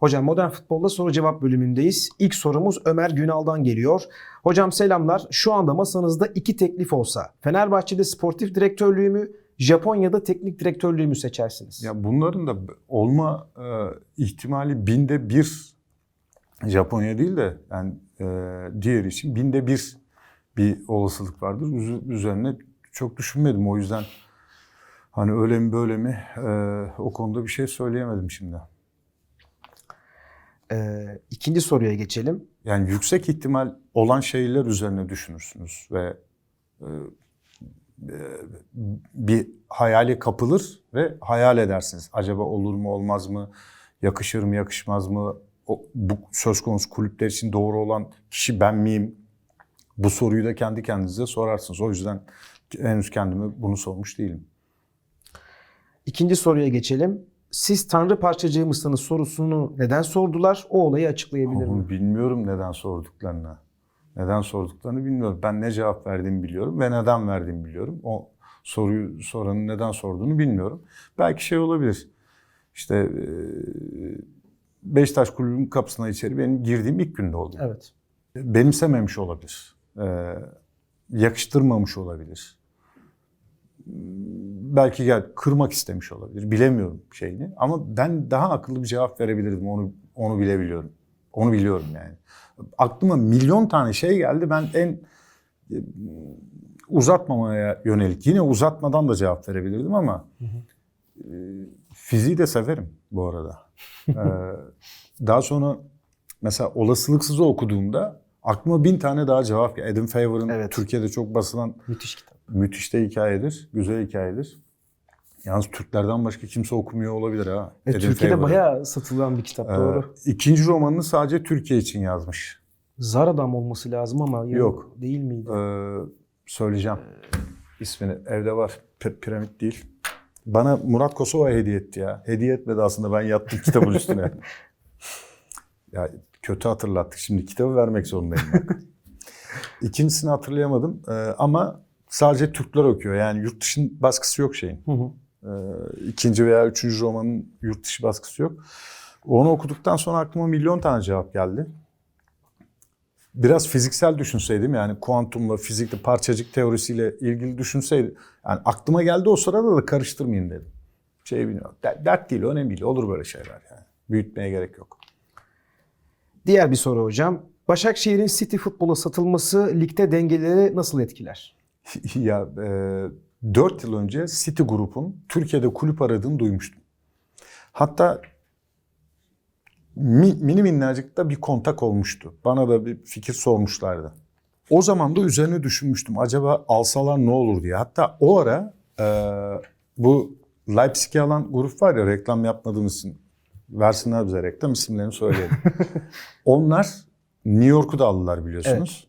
Hocam modern futbolda soru cevap bölümündeyiz. İlk sorumuz Ömer Günal'dan geliyor. Hocam selamlar. Şu anda masanızda iki teklif olsa Fenerbahçe'de sportif direktörlüğü mü, Japonya'da teknik direktörlüğü mü seçersiniz? Ya bunların da olma e, ihtimali binde bir Japonya değil de yani e, diğer için binde bir bir olasılık vardır. Üz- Üzerine çok düşünmedim o yüzden hani öyle mi böyle mi e, o konuda bir şey söyleyemedim şimdi. Ee, ikinci soruya geçelim. Yani yüksek ihtimal olan şeyler üzerine düşünürsünüz ve e, e, bir hayale kapılır ve hayal edersiniz. Acaba olur mu olmaz mı? Yakışır mı yakışmaz mı? O, bu söz konusu kulüpler için doğru olan kişi ben miyim? Bu soruyu da kendi kendinize sorarsınız. O yüzden henüz kendime bunu sormuş değilim. İkinci soruya geçelim. Siz Tanrı parçacığı mısınız sorusunu neden sordular? O olayı açıklayabilir mi? bilmiyorum neden sorduklarını. Neden sorduklarını bilmiyorum. Ben ne cevap verdiğimi biliyorum ve neden verdiğimi biliyorum. O soruyu soranın neden sorduğunu bilmiyorum. Belki şey olabilir. İşte Beşiktaş kulübünün kapısına içeri benim girdiğim ilk günde oldu. Evet. Benimsememiş olabilir. Yakıştırmamış olabilir. Belki gel kırmak istemiş olabilir. Bilemiyorum şeyini. Ama ben daha akıllı bir cevap verebilirdim. Onu onu bilebiliyorum. Onu biliyorum yani. Aklıma milyon tane şey geldi. Ben en e, uzatmamaya yönelik. Yine uzatmadan da cevap verebilirdim ama e, fiziği de severim bu arada. Ee, daha sonra mesela olasılıksızı okuduğumda aklıma bin tane daha cevap geldi. Adam Favor'ın Evet. Türkiye'de çok basılan Müthiş kitap. Müthiş de hikayedir. Güzel hikayedir. Yalnız Türklerden başka kimse okumuyor olabilir ha. E, Türkiye'de Favor'ı. bayağı satılan bir kitap Ee, doğru. ikinci romanını sadece Türkiye için yazmış. Zar adam olması lazım ama yok, Yok. değil miydi? Ee, söyleyeceğim ismini. Evde var. P- piramit değil. Bana Murat Kosova hediye etti ya. Hediye etmedi aslında ben yattım kitabın üstüne. ya kötü hatırlattık. Şimdi kitabı vermek zorundayım. İkincisini hatırlayamadım Ee, ama sadece Türkler okuyor. Yani yurt dışın baskısı yok şeyin. Hı hı. Ee, ikinci veya üçüncü romanın yurt dışı baskısı yok. Onu okuduktan sonra aklıma milyon tane cevap geldi. Biraz fiziksel düşünseydim yani kuantumla, fizikle, parçacık teorisiyle ilgili düşünseydim. Yani aklıma geldi o sırada da karıştırmayayım dedim. Şey bilmiyorum. Der- Dert değil, önemli değil. Olur böyle şeyler yani. Büyütmeye gerek yok. Diğer bir soru hocam. Başakşehir'in City futbola satılması ligde dengeleri nasıl etkiler? ya e, 4 yıl önce City Group'un Türkiye'de kulüp aradığını duymuştum. Hatta mi, mini minnacık da bir kontak olmuştu. Bana da bir fikir sormuşlardı. O zaman da üzerine düşünmüştüm. Acaba alsalar ne olur diye. Hatta o ara e, bu Leipzig'i alan grup var ya reklam yapmadığımız için versinler bize reklam isimlerini söyleyelim. Onlar New York'u da aldılar biliyorsunuz.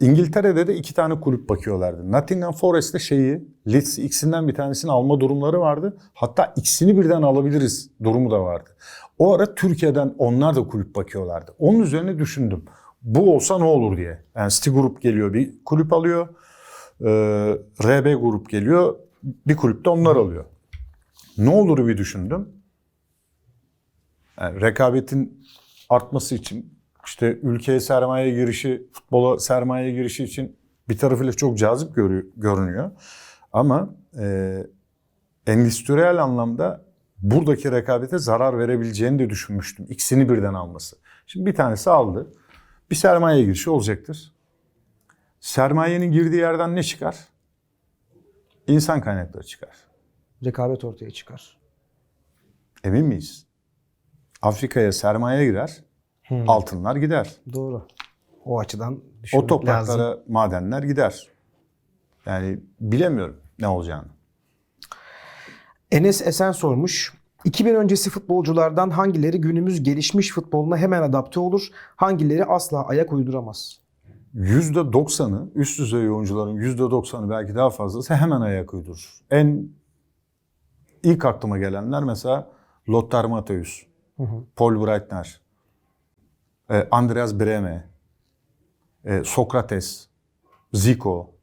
İngiltere'de de iki tane kulüp bakıyorlardı. Nottingham Forest'te şeyi, Leeds ikisinden bir tanesini alma durumları vardı. Hatta ikisini birden alabiliriz durumu da vardı. O ara Türkiye'den onlar da kulüp bakıyorlardı. Onun üzerine düşündüm. Bu olsa ne olur diye. Yani City Group geliyor bir kulüp alıyor. Ee, RB Grup geliyor bir kulüp de onlar alıyor. Ne olur bir düşündüm. Yani rekabetin artması için işte ülkeye sermaye girişi, futbola sermaye girişi için bir tarafıyla çok cazip görü- görünüyor. Ama e, endüstriyel anlamda buradaki rekabete zarar verebileceğini de düşünmüştüm. İkisini birden alması. Şimdi bir tanesi aldı. Bir sermaye girişi olacaktır. Sermayenin girdiği yerden ne çıkar? İnsan kaynakları çıkar. Rekabet ortaya çıkar. Emin miyiz? Afrika'ya sermaye girer, altınlar gider. Doğru. O açıdan O düşünmek topraklara lazım. madenler gider. Yani bilemiyorum ne olacağını. Enes Esen sormuş. 2000 öncesi futbolculardan hangileri günümüz gelişmiş futboluna hemen adapte olur, hangileri asla ayak uyduramaz? %90'ı üst düzey oyuncuların %90'ı belki daha fazlası hemen ayak uydurur. En ilk aklıma gelenler mesela Lothar Matthäus, Paul Breitner, Andreas Brehme, e, Sokrates, Zico,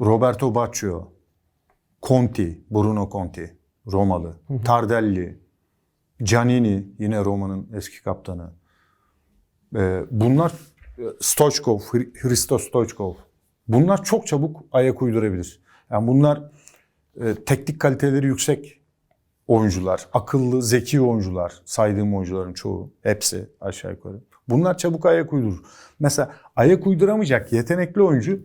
Roberto Baggio, Conti, Bruno Conti, Romalı, Tardelli, Giannini yine Roma'nın eski kaptanı. Ee, bunlar e, Stoichkov, Hri- Hristo Stoichkov. Bunlar çok çabuk ayak uydurabilir. Yani bunlar e, teknik kaliteleri yüksek oyuncular, akıllı, zeki oyuncular, saydığım oyuncuların çoğu, hepsi aşağı yukarı. Bunlar çabuk ayak uydurur. Mesela ayak uyduramayacak yetenekli oyuncu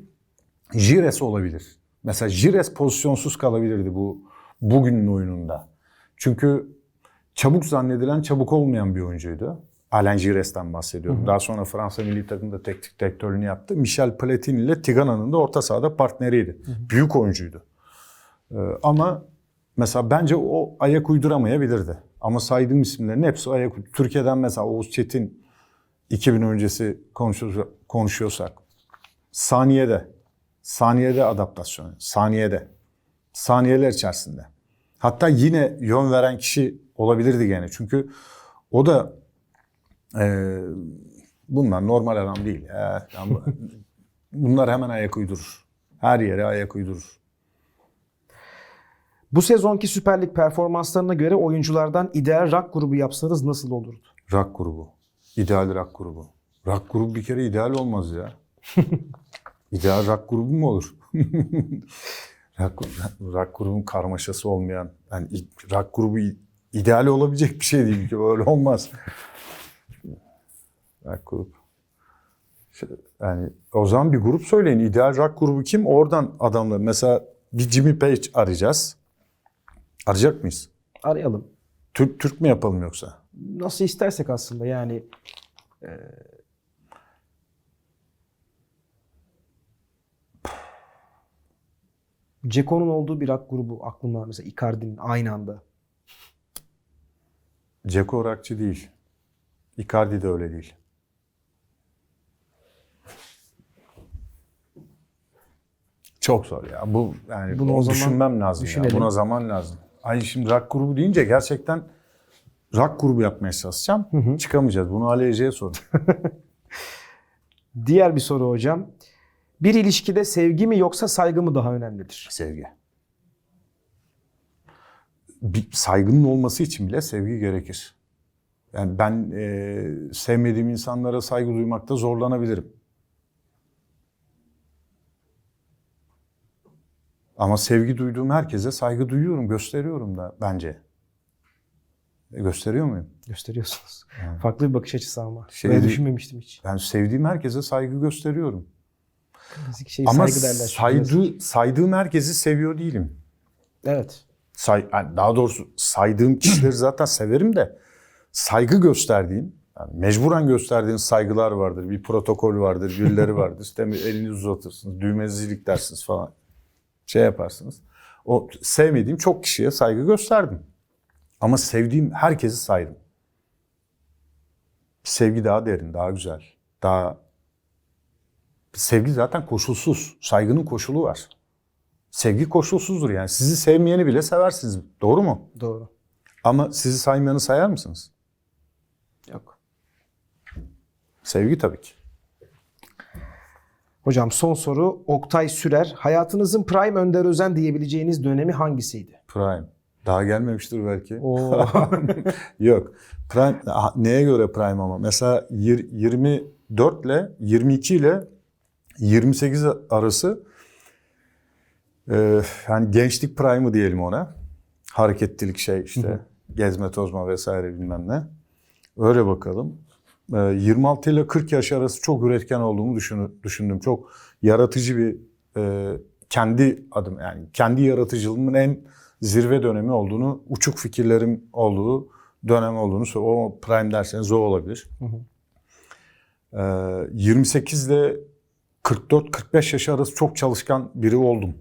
Jires olabilir. Mesela Jires pozisyonsuz kalabilirdi bu bugünün oyununda. Çünkü çabuk zannedilen çabuk olmayan bir oyuncuydu. Alain Jires'ten bahsediyorum. Daha sonra Fransa milli takımda teknik direktörlüğünü yaptı. Michel Platini ile Tigana'nın da orta sahada partneriydi. Büyük oyuncuydu. Ee, ama mesela bence o ayak uyduramayabilirdi. Ama saydığım isimlerin hepsi ayak Türkiye'den mesela Oğuz Çetin 2000 öncesi konuşuyorsak, konuşuyorsak saniyede saniyede adaptasyon, saniyede saniyeler içerisinde. Hatta yine yön veren kişi olabilirdi gene. Çünkü o da e, bunlar normal adam değil. Ya. Bunlar hemen ayak uydurur. Her yere ayak uydurur. Bu sezonki Süper Lig performanslarına göre oyunculardan ideal rock grubu yapsanız nasıl olurdu? Rock grubu. İdeal rock grubu. Rock grubu bir kere ideal olmaz ya. ideal rock grubu mu olur? rock, rock grubun karmaşası olmayan, yani rock grubu ideal olabilecek bir şey değil ki. Öyle olmaz. grup. Şey, Yani o zaman bir grup söyleyin. İdeal rock grubu kim? Oradan adamlar. Mesela bir Jimmy Page arayacağız. Arayacak mıyız? Arayalım. Türk Türk mü yapalım yoksa? Nasıl istersek aslında yani. e, Ceko'nun olduğu bir rock grubu aklımda. Mesela Icardi'nin aynı anda. Ceko Orakçı değil. Icardi de öyle değil. Çok zor ya. Bu yani Bunu o zaman düşünmem lazım ya. Buna zaman lazım. Ay şimdi rock grubu deyince gerçekten rock grubu yapmaya çalışacağım. Çıkamayacağız. Bunu Ali Ece'ye sorun. Diğer bir soru hocam. Bir ilişkide sevgi mi yoksa saygı mı daha önemlidir? Sevgi. Bir saygının olması için bile sevgi gerekir. Yani ben e, sevmediğim insanlara saygı duymakta zorlanabilirim. Ama sevgi duyduğum herkese saygı duyuyorum, gösteriyorum da bence. E, gösteriyor muyum? Gösteriyorsunuz. Farklı bir bakış açısı ama. Şey değil- düşünmemiştim hiç. Ben sevdiğim herkese saygı gösteriyorum. Klasik şey Ama saygı derler. saydı, saydığım herkesi seviyor değilim. Evet. say, yani daha doğrusu saydığım kişileri zaten severim de saygı gösterdiğim, yani mecburen gösterdiğin saygılar vardır. Bir protokol vardır, birileri vardır. İşte elinizi uzatırsınız, düğmecilik dersiniz falan. Şey yaparsınız. O sevmediğim çok kişiye saygı gösterdim. Ama sevdiğim herkesi saydım. Sevgi daha derin, daha güzel. Daha sevgi zaten koşulsuz. Saygının koşulu var. Sevgi koşulsuzdur yani. Sizi sevmeyeni bile seversiniz. Doğru mu? Doğru. Ama sizi saymayanı sayar mısınız? Yok. Sevgi tabii ki. Hocam son soru Oktay Sürer. Hayatınızın prime Önder Özen diyebileceğiniz dönemi hangisiydi? Prime. Daha gelmemiştir belki. Oo. Yok. Prime neye göre prime ama? Mesela yir- 24 ile 22 ile 28 arası e, yani gençlik prime'ı diyelim ona. Hareketlilik şey işte gezme tozma vesaire bilmem ne. Öyle bakalım. E, 26 ile 40 yaş arası çok üretken olduğumu düşün- düşündüm. Çok yaratıcı bir e, kendi adım yani kendi yaratıcılığımın en zirve dönemi olduğunu, uçuk fikirlerim olduğu dönem olduğunu o prime derseniz o olabilir. Ee, 28 ile 44-45 yaş arası çok çalışkan biri oldum.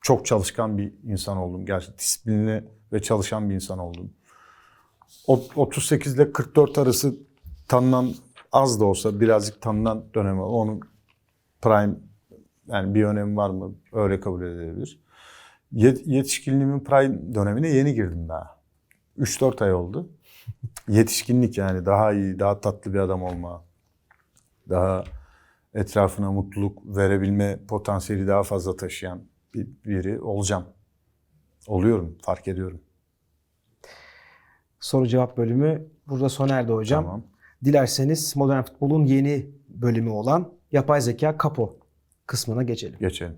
Çok çalışkan bir insan oldum. Gerçekten disiplinli ve çalışan bir insan oldum. O- 38 ile 44 arası tanınan az da olsa birazcık tanınan dönemi. Onun prime yani bir önemi var mı? Öyle kabul edilebilir. Yet- yetişkinliğimin prime dönemine yeni girdim daha. 3-4 ay oldu. Yetişkinlik yani daha iyi, daha tatlı bir adam olma. Daha etrafına mutluluk verebilme potansiyeli daha fazla taşıyan bir, biri olacağım. Oluyorum, fark ediyorum. Soru cevap bölümü burada sona erdi hocam. Tamam. Dilerseniz modern futbolun yeni bölümü olan yapay zeka kapo kısmına geçelim. Geçelim.